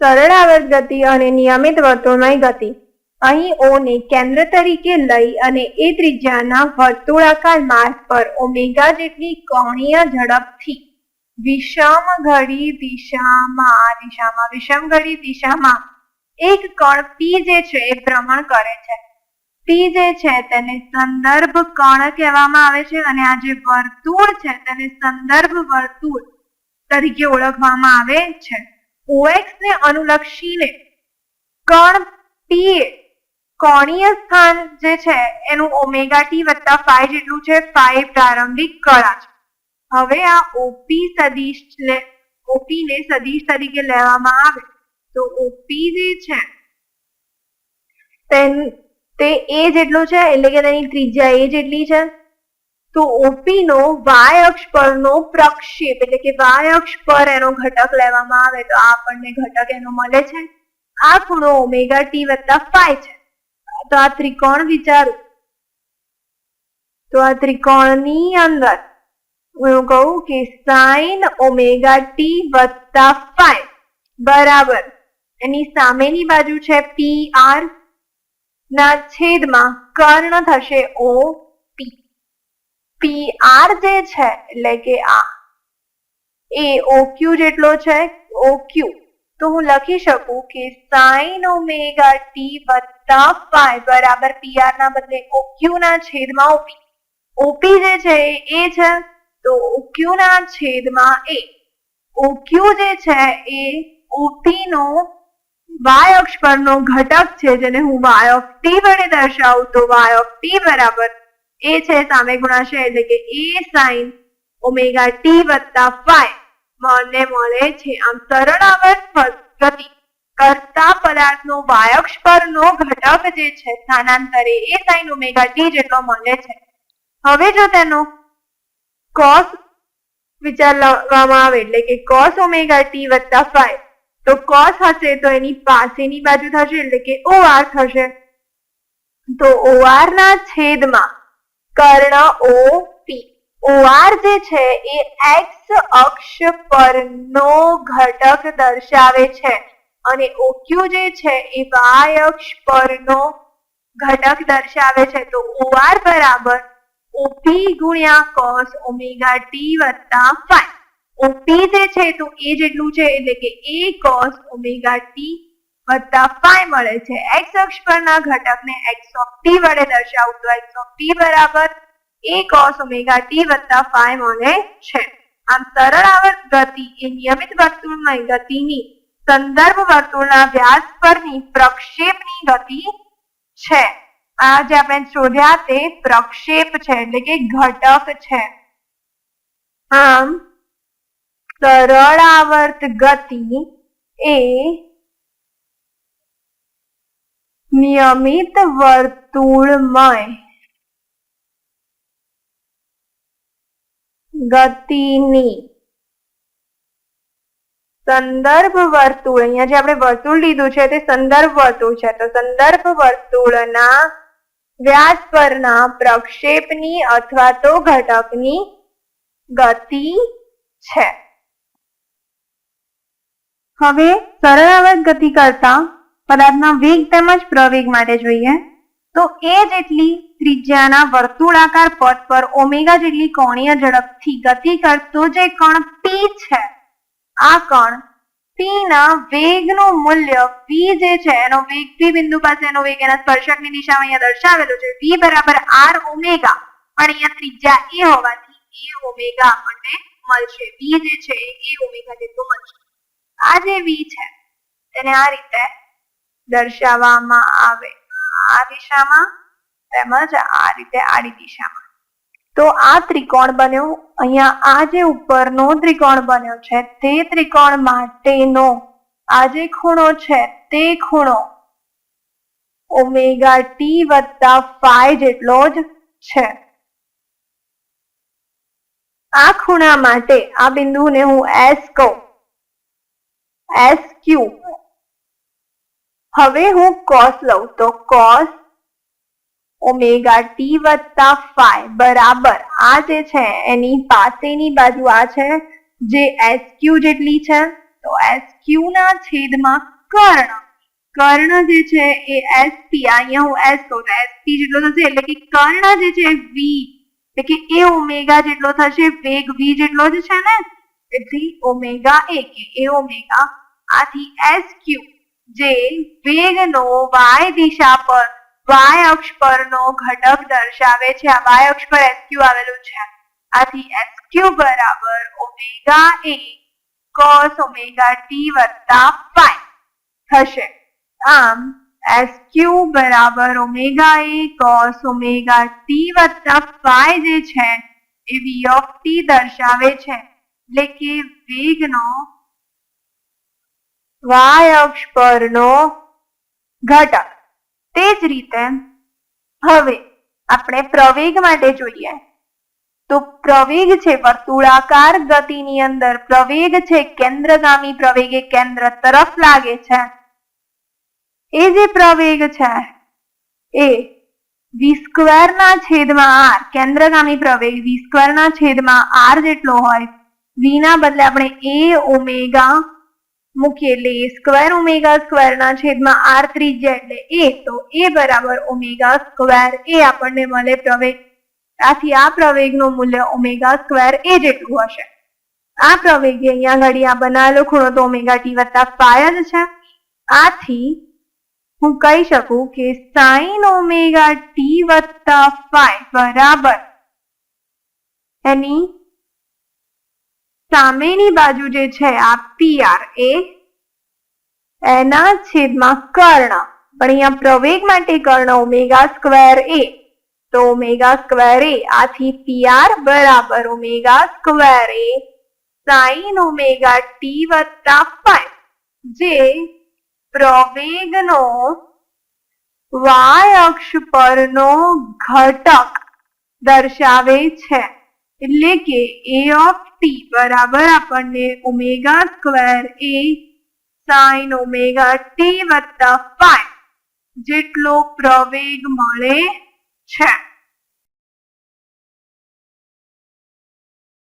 સરળ આવર્ત ગતિ અને નિયમિત વર્તુળમય ગતિ. અહીં ઓને કેન્દ્ર તરીકે લઈ અને એ ત્રિજ્યાના વર્તુળાકાર માર્ગ પર ઓમેગા જેટલી કોણીય ઝડપથી વિષમ ઘડી દિશામાં આ દિશામાં, વિષમ ઘડી દિશામાં એક કણ પી જે છે એ ભ્રમણ કરે છે. પી જે છે તેને સંદર્ભ કણ કહેવામાં આવે છે અને આ જે વર્તુળ છે તેને સંદર્ભ વર્તુળ તરીકે ઓળખવામાં આવે છે. OX ને અનુલક્ષીને કણ પી કોણીય સ્થાન જે છે, એનું ઓમેગા ટી વત્તા ફાઈ જેટલું છે ફાઈ પ્રારંભિક કળા છે. હવે આ ઓપી સદીશ ને ઓપી ને સદીશ તરીકે લેવામાં આવે. તો ઓપી જે છે તે એ જેટલું છે, એટલે કે તેની ત્રિજ્યા એ જેટલી છે તો ઓપી નો વાય અક્ષ પરનો પ્રક્ષેપ, એટલે કે વાય અક્ષ પર એનો ઘટક લેવામાં આવે તો આ આપણને ઘટક એનો મળે છે. આ ખૂણો ઓમેગા ટી વત્તા ફાઈ છે. તો આ ત્રિકોણ વિચારું. તો આ ત્રિકોણની અંદર હું કહું કે સાઈન ઓમેગા ટી વત્તા ફાઈ. બરાબર. એની સામેની બાજુ છે પી આર. ના છેદમાં કર્ણ થશે ઓ આર જે છે, એટલે કે આ. એ OQ જેટલો છે OQ તો હું લખી શકું કે સાઈન ઓમેગા ટી વત્તા ફાઈ બરાબર પીઆર ના બદલે OQ ના છેદમાં ઓપી ઓપી જે છે, એ છે, તો OQ ના છેદમાં એ OQ જે છે, એ ઓપી નો વાય અક્ષ પરનો ઘટક છે, જેને હું વાય ઓફ ટી વડે દર્શાવું, તો વાય ઓફ ટી બરાબર એ છે સામે ગુણાશે એટલે કે એ સાઈન ઓમેગા ટી વત્તા ફાઈ મને મળે છે. આમ સરળ આવર્ત ગતિ કરતા પદાર્થનો વાયક્ષ પરનો ઘટક જે છે સ્થાનાંતરે એ સાઈન ઓમેગા ટી જેટલો મળે છે. હવે જો તેનો કોસ વિચાર લગાવવામાં આવે એટલે કે કોસ ઓમેગા ટી વત્તા ફાઈ તો કોસ હશે તો એની પાસેની બાજુ થશે એટલે કે ઓઆર થશે. તો ઓઆર ના છેદમાં કર્ણ ઓ પી ઓઆર જે છે એ એક્સ અક્ષ પરનો ઘટક દર્શાવે છે. અને ઓક્યુ જે છે એ વાય અક્ષ પરનો ઘટક દર્શાવે છે. તો ઓઆર બરાબર ઓપી ગુણ્યા કોસ ઓમેગા ટી વત્તા ફાઈ ઓપી જે છે તો એ જેટલું છે એટલે કે એ કોસ ઓમેગા ટી વત્તા ફાઈ મળે છે. એક્સ અક્ષ પરના ઘટકને એક્સ ઓફ ટી વડે દર્શાવું તો એક્સ ઓફ ટી બરાબર એ કોસ ઓમેગા ટી વત્તા ફાઈ મળે છે. આમ સરળ આવર્ત ગતિ એ નિયમિત વર્તુળમાં ગતિની સંદર્ભ વર્તુળના વ્યાસ પરની પ્રક્ષેપની ગતિ છે. આ જે આપણે શોધ્યા તે પ્રક્ષેપ છે, એટલે કે ઘટક છે. આમ સરળ આવર્ત ગતિ એ નિયમિત વર્તુળમય. ગતિની. સંદર્ભ વર્તુળ. અહીંયા જે આપણે વર્તુળ લીધું છે તે સંદર્ભ વર્તુળ છે. તો સંદર્ભ વર્તુળના વ્યાસ પરના પ્રક્ષેપની અથવા તો ઘટકની ગતિ છે. હવે સરળ આવત ગતિ કરતા પદાર્થના વેગ તેમજ પ્રવેગ માટે જોઈએ તો એ જેટલી ત્રિજ્યાના વર્તુળાકાર પથ પર ઓમેગા જેટલી કોણીય ઝડપથી ગતિ કરતો જે કણ પી છે, આ કણ પી ના વેગનું મૂલ્ય v જે છે, એનો વેગ p બિંદુ પાસે એનો વેગ એના સ્પર્શકની દિશામાં અહીંયા દર્શાવેલો છે, v બરાબર r ઓમેગા પણ અહીંયા ત્રિજ્યા એ હોવાથી a ઓમેગા આપણને મળશે, v જે છે એ ઓમેગા જેટલું મળશે. આ જે v છે, તેને આ રીતે દર્શાવવામાં આવે. આ દિશામાં તેમજ આ રીતે આડી દિશામાં. તો આ ત્રિકોણ બન્યો. અહીંયા આ જે ઉપરનો ત્રિકોણ બન્યો છે, તે ત્રિકોણ માટેનો આ જે ખૂણો છે, તે ખૂણો ઓમેગા ટી વત્તા ફાઈ જેટલો જ છે. આ ખૂણા માટે આ બિંદુને હું એસ કહું. એસ ક્યુ હવે હું કોસ લઉં તો કોસ ઓમેગા ટી વત્તા ફાઈ બરાબર આ જે છે એની પાસેની બાજુ આ છે જે એસ ક્યુ જેટલી છે, તો એસ ક્યુ ના છેદમાં કર્ણ. કર્ણ જે છે એ એસપી અહીંયા હું એસ કહું તો એસપી જેટલો થશે એટલે કે કર્ણ જે છે વી એટલે કે એ ઓમેગા જેટલો થશે, વેગ વી જેટલો જ છે ને, એટલે ઓમેગા એ કે એ ઓમેગા આથી એસ ક્યુ જે વેગનો વાય દિશા પર, વાય અક્ષ પરનો ઘટક દર્શાવે છે. આ વાય અક્ષ પર ક્યુ આવેલું છે. આથી ક્યુ બરાબર omega A cos omega T વત્તા ફાઈ થશે. આમ ક્યુ બરાબર omega A cos omega T વત્તા ફાઈ જે છે, એ વી ઓફ ટી દર્શાવે છે. એટલે કે વેગનો વાય અક્ષ પરનો ઘટક. તે જ રીતે હવે આપણે પ્રવેગ માટે જોઈએ. તો પ્રવેગ છે વર્તુળાકાર ગતિની અંદર. પ્રવેગ છે કેન્દ્રગામી પ્રવેગ કેન્દ્ર તરફ લાગે છે. એ જે પ્રવેગ છે એ વી સ્ક્વેર ના છેદમાં આર. કેન્દ્રગામી પ્રવેગ વી સ્ક્વેર ના છેદમાં આર જેટલો હોય. વી ના બદલે આપણે એ ઓમેગા મૂકીએ એટલે એ સ્ક્વેર ઓમેગા સ્ક્વેર ના છેદમાં આર ત્રિજ્યા એટલે એ તો એ બરાબર ઓમેગા સ્ક્વેર એ આપણને મળે પ્રવેગ. આથી આ પ્રવેગનું મૂલ્ય ઓમેગા સ્ક્વેર એ જેટલું હશે. આ પ્રવેગે અહીંયા ઘડી આ બનાવેલો ખૂણો તો ઓમેગા ટી વત્તા ફાય જ છે. આથી હું કહી શકું કે સાઈન ઓમેગા ટી વત્તા ફાય બરાબર. એની સામેની બાજુ જે છે, આ પીઆર એ એના છેદમાં કર્ણ. પણ અહીંયા પ્રવેગ માટે કર્ણ ઓમેગા સ્ક્વેર એ. તો ઓમેગા સ્ક્વેર એ, આથી પીઆર બરાબર omega square A sine omega T વત્તા ફાઈ. જે પ્રવેગનો વાય અક્ષ પરનો ઘટક દર્શાવે છે. એટલે કે એ ઓફ ટી બરાબર આપણને omega square A sine omega T વત્તા ફાઈ જેટલો પ્રવેગ મળે છે.